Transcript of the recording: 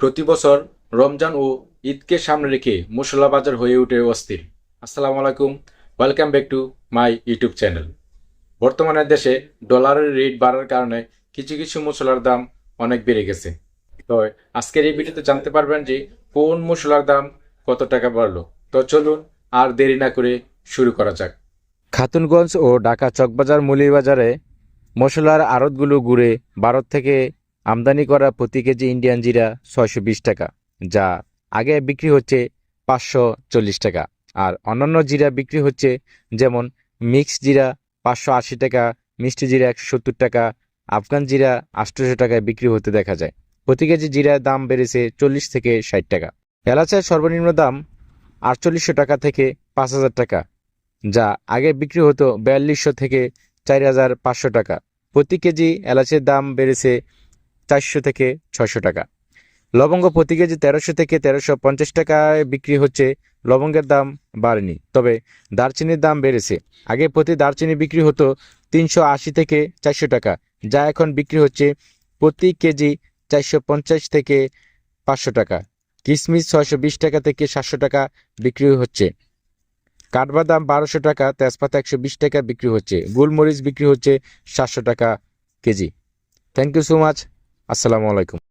প্রতি বছর রমজান ও ঈদকে সামনে রেখে মশলা বাজার হয়ে উঠে অস্থির। আসসালামু আলাইকুম। Welcome back to my YouTube channel বর্তমানে দেশে ডলারের রেট বাড়ার কারণে কিছু কিছু মশলার দাম অনেক বেড়ে গেছে। তো আজকের এই ভিডিওতে জানতে পারবেন যে কোন মশলার দাম কত টাকা বাড়লো। তো চলুন আর দেরি না করে শুরু করা যাক। খাতুনগঞ্জ ও ঢাকা চকবাজার বাজারে মশলার আড়তগুলো ঘুরে ভারত থেকে আমদানি করা প্রতি কেজি ইন্ডিয়ান জিরা ছয়শো বিশ টাকা, যা আগে বিক্রি হচ্ছে পাঁচশো চল্লিশ টাকা। আর অন্যান্য জিরা বিক্রি হচ্ছে যেমন মিক্স জিরা পাঁচশো আশি টাকা, মিষ্টি জিরা একশো সত্তর টাকা, আফগান জিরা আটশোশো টাকায় বিক্রি হতে দেখা যায়। প্রতি কেজি জিরার দাম বেড়েছে চল্লিশ থেকে ষাট টাকা। এলাচার সর্বনিম্ন দাম আটচল্লিশশো টাকা থেকে পাঁচ হাজার টাকা, যা আগে বিক্রি হতো বিয়াল্লিশশো থেকে চার হাজার পাঁচশো টাকা। প্রতি কেজি এলাচের দাম বেড়েছে চারশো থেকে ছয়শো টাকা। লবঙ্গ প্রতি কেজি তেরোশো থেকে তেরোশো পঞ্চাশ টাকায় বিক্রি হচ্ছে। লবঙ্গের দাম বাড়েনি, তবে দারচিনির দাম বেড়েছে। আগে প্রতি দারচিনি বিক্রি হতো তিনশো আশি থেকে চারশো টাকা, যা এখন বিক্রি হচ্ছে প্রতি কেজি চারশো পঞ্চাশ থেকে পাঁচশো টাকা। কিশমিশ ছয়শো বিশ টাকা থেকে সাতশো টাকা বিক্রি হচ্ছে। কাঠবাদাম বারোশো টাকা, তেজপাতা একশো বিশ টাকা বিক্রি হচ্ছে। গোলমরিচ বিক্রি হচ্ছে সাতশো টাকা KG. Thank you so much. আসসালামু আলাইকুম।